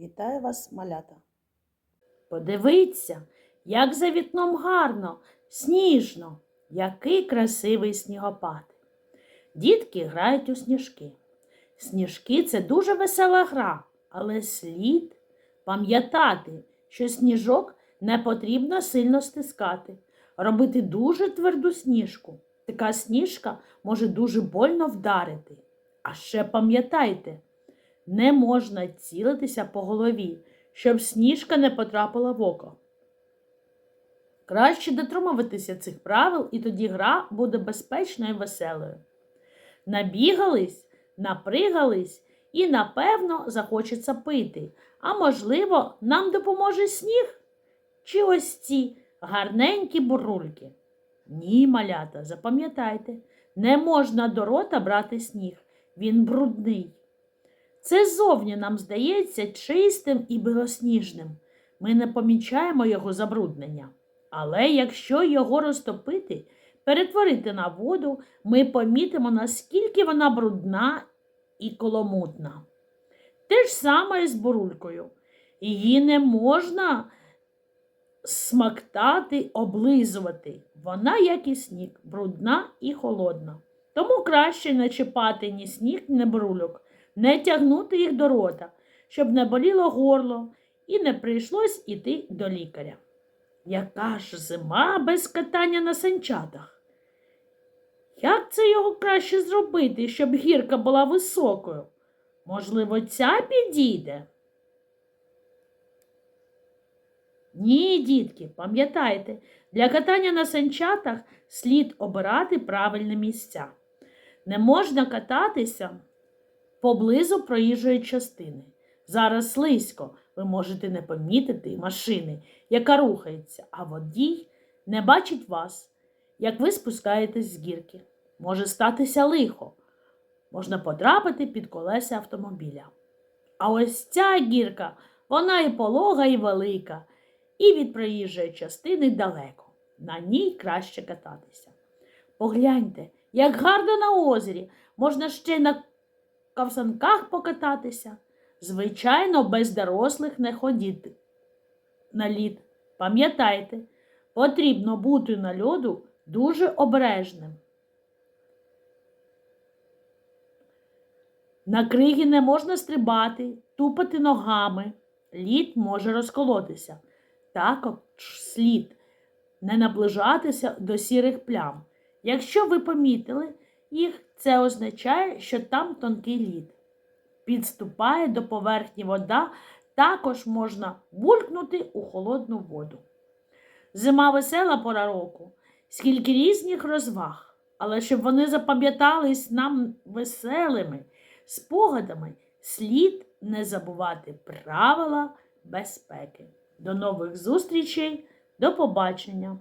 Вітаю вас, малята! Подивіться, як за вікном гарно, сніжно, який красивий снігопад. Дітки грають у сніжки. Сніжки це дуже весела гра, але слід пам'ятати, що сніжок не потрібно сильно стискати, робити дуже тверду сніжку. Така сніжка може дуже больно вдарити. А ще пам'ятайте, не можна цілитися по голові, щоб сніжка не потрапила в око. Краще дотримуватися цих правил, і тоді гра буде безпечною і веселою. Набігались, напригались і, напевно, захочеться пити. А можливо, нам допоможе сніг? Чи ось ці гарненькі бурульки? Ні, малята, запам'ятайте, не можна до рота брати сніг, він брудний. Це зовні нам здається чистим і білосніжним. Ми не помічаємо його забруднення. Але якщо його розтопити, перетворити на воду, ми помітимо, наскільки вона брудна і коломутна. Те ж саме і з бурулькою. Її не можна смактати, облизувати. Вона, як і сніг, брудна і холодна. Тому краще не чіпати ні сніг, ні бурульок не тягнути їх до рота, щоб не боліло горло і не прийшлось іти до лікаря. Яка ж зима без катання на санчатах? Як це його краще зробити, щоб гірка була високою? Можливо, ця підійде? Ні, дітки, пам'ятайте, для катання на санчатах слід обирати правильне місця. Не можна кататися поблизу проїжджої частини. Зараз слизько, ви можете не помітити машини, яка рухається, а водій не бачить вас, як ви спускаєтесь з гірки. Може статися лихо, можна потрапити під колеса автомобіля. А ось ця гірка, вона і полога, і велика, і від проїжджої частини далеко. На ній краще кататися. Погляньте, як гарно на озері, можна ще на кавсанках покататися. Звичайно, без дорослих не ходіть на лід. Пам'ятайте, потрібно бути на льоду дуже обережним. На криги не можна стрибати, тупати ногами. Лід може розколотися. Також слід не наближатися до сірих плям. Якщо ви помітили їх, це означає, що там тонкий лід. Підступає до поверхні вода, також можна булькнути у холодну воду. Зима весела пора року, скільки різних розваг, але щоб вони запам'ятались нам веселими спогадами, слід не забувати правила безпеки. До нових зустрічей, до побачення!